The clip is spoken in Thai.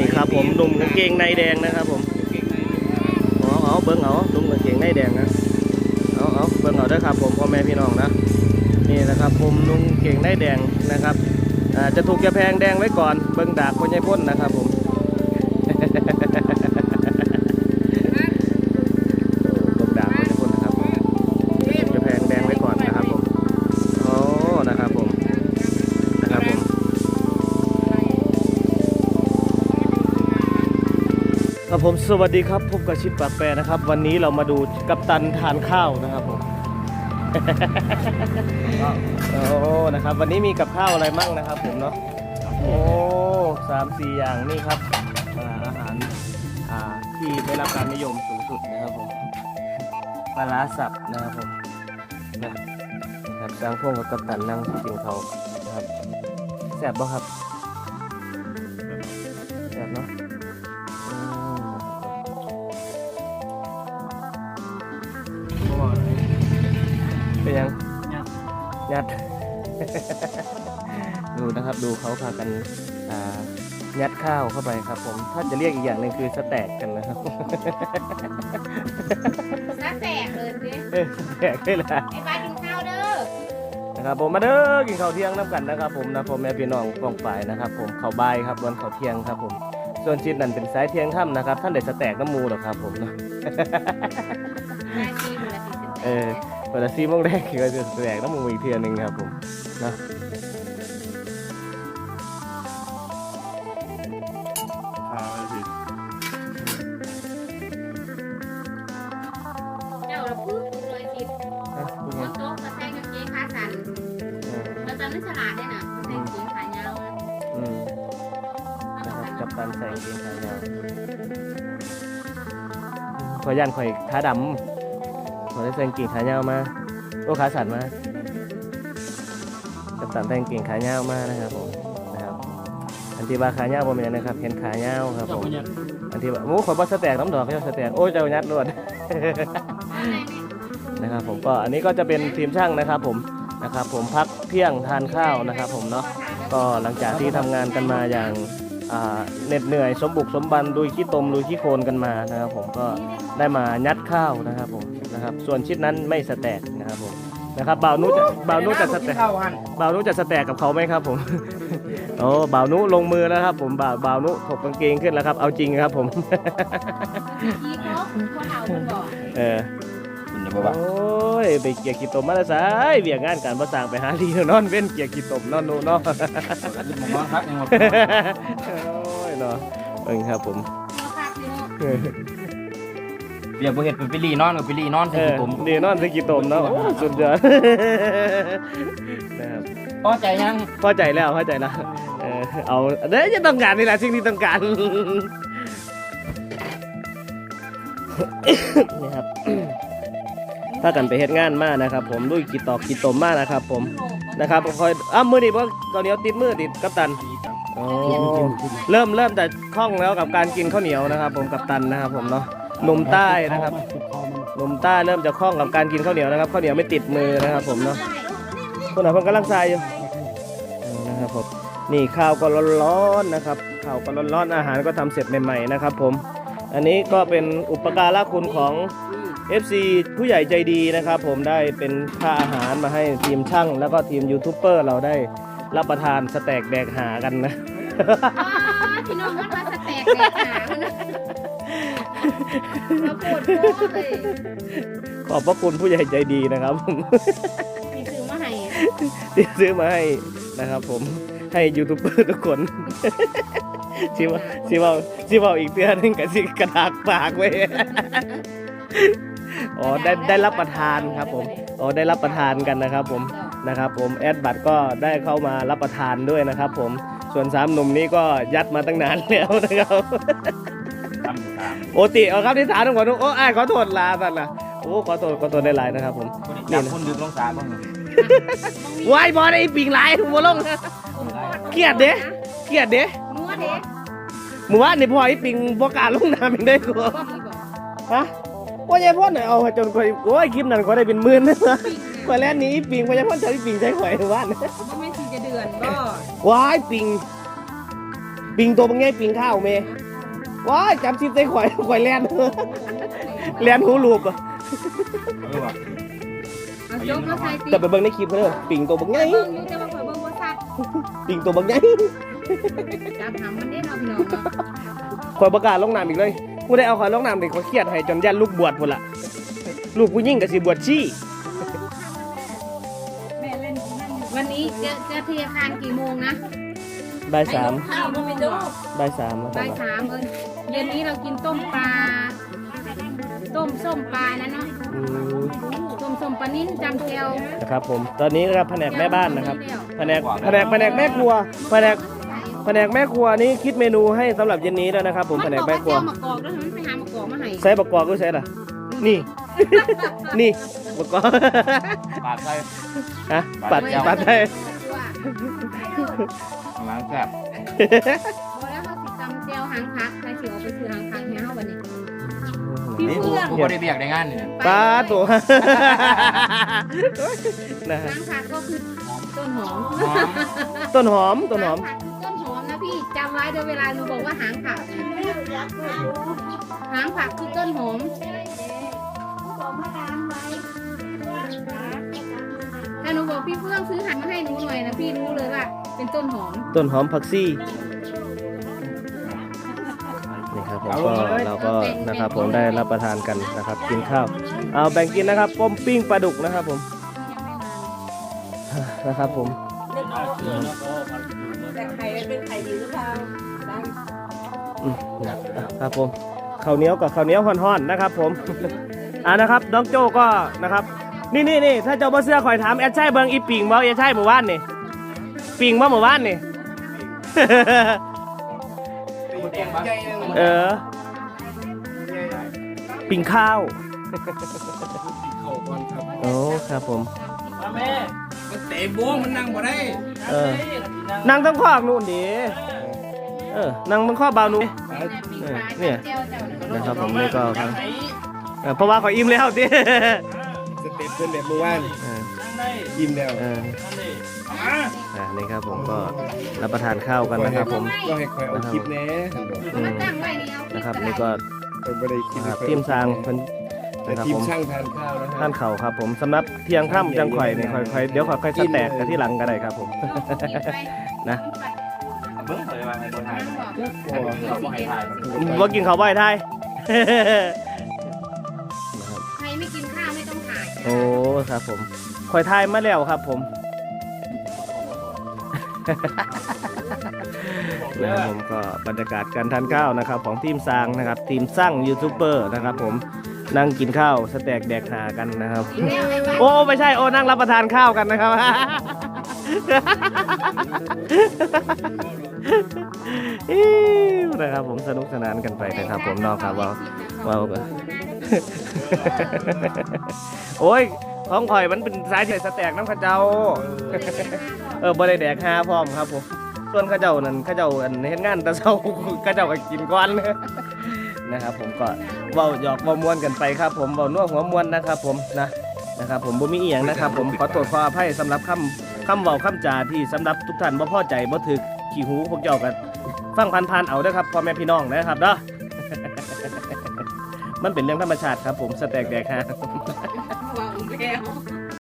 นี่ครับผมหนุ่มกางเกงในแดงนะครับผมเอาเอาเบิ้งเอาหนุ่มกางเกงในแดงนะเอาเอาเบิ้งเอาด้อครับผมพ่อแม่พี่น้องนะนี่นะครับผมนุ่งเกงในแดงนะครับจะถูกจะแพงแดงไว้ก่อนเบิ้งดากคนใหญ่พ่นนะครับผม ครับผมสวัสดีครับพบกับชิปปากแปรนะครับ วันนี้เรามาดูกัปตันทานข้าวนะครับผมโอ้นะครับ วันนี้มีกับข้าวอะไรมั่งนะครับ ผมเนาะโอ้สามสี่อย่างนี่ครับอาหารอ่าที่ได้รับการนิยมสูงสุดนะครับผมปลาร้าสับนะครับผมนะครับสร้างพวกกับกัปตันนั่งกินเขาวนะครับแซ่บบ่ครับ ยัด ดูนะครับดูเขาพากันอ่ายัดข้าวเข้าไปครับ ผมถ้าจะเรียกอีกอย่างหนึ่งคือสแต็กกันนะครับน้าแตกเลยสิเออสแต็กได้ละไอ้บ้านกินข้าวเด้อนะครับผมมาเด้อกินข้าวเที่ยงน้ำกันนะครับ ผมนะพ่อแม่พี่น้องกองฝ่ายนะครับ ผมข้าวบายครับวันข้าวเที่ยงครับ ผม ส่วนชิดนั่นเป็นสายเที่ยงค่ำนะครับ ท่านได้สแต็กน้ำมูหรอกครับ ผมนะนาทีหนึ่งนาทีสิบเออ เวลาซีโมงแรกก็จะแสดงน้ำมูอีกเทียหนึงครับผมนะเจ้าเราพึ่งเลยสินะพูดคไงนโต๊ะมาใส่กางเกงขาสั้นเออแล้วตอนนั้นฉลาดด้วยนะใส่กางเกงขายาวนะอืมนะครับกับตันใส่กางเกงขายาวขอย่านข่อยขาดำ ขอได้ใส่กางเกงขายาวมาโอ้ขาสั่นมากับตันใส่กางเกงขายาวมานะครับผมนะครับอันที่ว่าขายาวผมเป็นนะครับเห็นขายาวครับผมอันที่ว่าโอ้ขอยบอสแต็กน้ำดอกเขาจะสแต็กโอ้เจ้ายัดรวดนะครับผมก็อันนี้ก็จะเป็นทีมช่างนะครับผมนะครับผมพักเที่ยงทานข้าวนะครับผมเนาะก็หลังจากที่ทำงานกันมาอย่างอ่าเหน็ดเหนื่อยสมบุกสมบันลุยขี้ตมลุยขี้โคลนกันมานะครับผมก็ได้มายัดข้าวนะครับผม นะครับ ส่วนชิดนั้นไม่สแต็กนะครับผมนะครับบ่าวนุจะบ่าวนุจะสแต็กเข้าหันบ่าวนุจะสแต็กกับเขาไหมครับผมโอ้บ่าวนุลงมือแล้วครับ ผมบ่าวบ่าวนุถกกางเกงขึ้นแล้วครับ เอาจริงครับผมทีโต๊ะคนเฒ่าคนบอกเออเดี๋ยวบอกว่าโอ้ยไปเกียร์ขี้ตมมาแล้วสายเวียงงานการประสร้างไปหาลีนอนเว้นเกียร์ขี้ตมนอนหนูเนาะผมนอนพักยังหมดโอ้ยเนาะเบิ่งครับผม เราคาดเนาะเออเดี๋ยวผมเห็นเป็นปิลี่นอนกับปิลี่นอนเอใส่อผมดีนอนสกีตมเนาะโอ้สุดยอด นะครับ พอใจยังพอใจแล้วพอใจแล้วเออเอาเด้ยจะต้องการนี่แหละสิ่งที่ต้องการ นี่ครับ ถ้ากันไปเฮ็ดงานมานะครับ ผมด้วยกีตอกกีตมมานะครับ ผมนะครับคอยอ้าวมือดิบ่ตอนนี้ติดมือติดกัปตันอ๋อเริ่มเริ่มแต่คล่องแล้วกับการกินข้าวเหนียวนะครับ ผมกัปตันนะครับ ผมเนาะ หนุ่มใต้นะครับหนุ่มใต้เริ่มจะคล่องกับการกินข้าวเหนียวนะครับข้าวเหนียวไม่ติดมือนะครับ ผมเนาะคนไหนเพิ่นกำลังทรายอยู่นะครับผมนี่ข้าวก็ร้อนๆนะครับข้าวก็ร้อนๆอาหารก็ทำเสร็จใหม่ๆนะครับ ผม อันนี้ก็เป็นอุปการะคุณของ FC ผู้ใหญ่ใจดีนะครับ ผมได้เป็นค่าอาหารมาให้ทีมช่าง แล้วก็ทีมยูทูบเบอร์เราได้รับประทานสแต็กแดกหากันนะพี่น้องมันมาสแตกแตกหามันนะ เราปวดโค้เลยขอบพระคุณผู้ใหญ่ใจดีนะครับผมมีซื้อมาให้ที่ซื้อมาให้นะครับผมให้ยูทูบเบอร์ทุกคนชิว่าชิว่าชิว่าอีกเตือนหนึงกับสิกระดากปากไว้อ๋อได้ได้รับประทานครับผมอ๋อได้รับประทานกันนะครับ ผมนะครับผมแอดบัตรก็ได้เข้ามารับประทานด้วยนะครับ ผมส่วนสามหนุ่มนี้ก็ยัดมาตั้งนานแล้วนะครับ ทำตามโอติเอาครับที่ฐานของผมโอ้อ้ายขอโทษลาสัตว์นะโอ้ขอโทษขอโทษได้หลายนะครับผมคนนี้จับคนดึกลงสาบ้างวายบอลไอ้ปิงหลายหัวลงเกลียดเด้เกลียดเด้นัวเด็กหมู่บ้านนี่พอไอ้ปิงบ่กล้าลงน้ำอีกได้กูฮะว่าใหญ่พ่อหน่อยเอาให้จนข่อยโอ้ยคลิปนั้นก็ได้เป็นหมื่นนะข่อยแล่นหนี้ปิงว่าใหญ่พ่อใช้ปิงใช้ข่อยทุกวันมันไม่ทีจะเดือนก็วายปิง ปิงตัวบางไงปิงข้าวเม ว้ายจำชิปใส่ข่อยข่อยแลนแลนหูลูบอะเออว่ะเอาโจ๊กมาใส่ตีแต่ไปเบิ่งในคลิปเด้อปิงตัวบางไงเบิ่งอยู่แต่ว่าข่อยเบิ่งบ่ซัดปิงตัวบางไงจับหำมันได้เนาะพี่น้องเนาะข่อยประกล้าศลงน้ำอีกเลยผู้ได้เอาข่อยลงน้ำเด็กข่อยเครียดให้จนยันลูกบวชพุ่นละลูกผู้หญิงก็สิบวชชีวันนี้จะจะเทคานกี่โมงนะ บ่ายสามข้าวบ่มีดอกบ่ายสามแล้วบ่ายสามเอิ้นเย็นนี้เรากินต้มปลา ต้มส้มปลานะเนาะ อืมต้มส้มปลานิ่นจำเจียวนะครับผม ตอนนี้นะครับแผนกแม่บ้านนะครับ แผนกแผนกแผนกแม่ครัว แผนกแผนกแม่ครัวนี่คิดเมนูให้สำหรับเย็นนี้แล้วนะครับ ผมแผนกแม่ครัว มันบอกว่าเจ้ามะกอกแล้วมันไปหามะกอกมาให้ใส่ประกอบก็ใส่ล่ะ นี่ นี่ประกอบปาดใส่ฮะปัดปัดให้ข้า งหลังแซ่บพอแล้วเขาสิตำเจียวหางผักใครสิเอาไปซื้อหางผักเนี่ยเฮาวันนี้นี่กูกูบ่ได้เบียกได้งานนี่ปลาตัว นะฮะหางผักก็คือต้นหอมหอมต้นหอมต้นหอมางผักคือต้นหอมนะพี่จำไว้เดี๋ยวเวลาหนูบอกว่าหางผักหางผักคือต้นหอม ถ้าหนูบอกพี่เฟื่องซื้อหางมาให้หนูหน่อยนะพี่รู้เลยว่า เป็นต้นหอมต้นหอมผักซี่นี่ครับผมก็เราก็นะครับผมได้รับประทานกันนะครับ กินข้าวเอาแบ่งกินนะครับป้มปิ้งปลาดุกนะครับผมนะครับผมแต่ไข่เป็นไข่ดีหรือเปล่าอืมครับผมข้าวเหนียวกับข้าวเหนียวห่อนๆนะครับ ผมอ่านะครับน้องโจก็นะครับ นี่นี่นี่ถ้าเจ้าบ่เสื้อคอยถามแอดใช่เบิงอีปิงบ่แอดใช่หมู่บ้านนี่ ปิงบ่หมู่บ้านนี่ เออ ปิงข้าว โอ้ครับผม แม่มันเตะบ้วงมันนั่งบ่ได้เออ นั่งต้องคอกนู่นดิเออ นั่งต้องคอกเบาหนูเออเนี่ยนะครับผมนี่ก็ครับเออเพราะว่าขอยอิ่มแล้วดิสเต็ปเพื่อนแบบเมื่อวานเออยิ้มแล้ว เอออ่า นี่ครับผมก็รับประทานข้าวกันนะครับผม ก็ให้คอยเอาคลิปแหน่อืมมาตั้งไว้นี่เอานะครับนี่ก็คอยบ่ได้คลิปอ่าทีมสร้างเพิ่นแต่นะครับทีมผมช่างทานข้าวนะครัท่านเข่าครับผมสำหรับเที่ยงค่ำจังข่อยนี่ค่อยๆเดี๋ยวค่อยๆสแตกกันที่หลังก็ได้ครับผม นะ เบิ่งเลยว่าให้บ่ถ่ายพอเราบ่ให้ถ่ายว่ากินข้าวไหว้ไทย ใครไม่กินข้าวไม่ต้องถ่ายโอ้ครับผมข่อยทายมาแล้วครับผม นะครับผมก็บรรยากาศการทานข้าวนะครับ ของทีมสร้างนะครับ ทีมสร้างยูทูบเบอร์นะครับ ผมนั่งกินข้าวสแต็กแดกหากันนะครับกินแล้วไอ้บ้าโอ้ไม่ใช่โอ้นั่งรับประทานข้าวกันนะครับอิ๊วนะครับผมสนุกสนานกันไปนะครับ ผมเนอกครับว่าว่ากันโอ้ย ของข่อยมันเป็นสายเฉยสแต็กน้ำข้าเจ้า เออบ่ได้แดกหาพร้อมครับผมส่วนข้าเจ้านั่นข้าเจ้าอันเฮ็ดงานแต่เช้าข้าเจ้าก็กินก่อนนะครับ ผมก็เว้าหยอกเว้ามวนกันไปครับ ผมเว้านัวหัวมวนนะครับ ผมนะนะครับ ผมบ่มีอีหยังนะครับ ผมขอโทษขออภัยสำหรับคำคำเว้าคำจาที่สำหรับทุกท่านบ่พอใจบ่ถึกขี้หูพวกเจ้ากันฟังผ่านๆเอาเด้อครับพ่อแม่พี่น้องนะครับเด้อมันเป็นเรื่องธรรมชาติครับ ผมสแต็กแดกฮะ Raquel.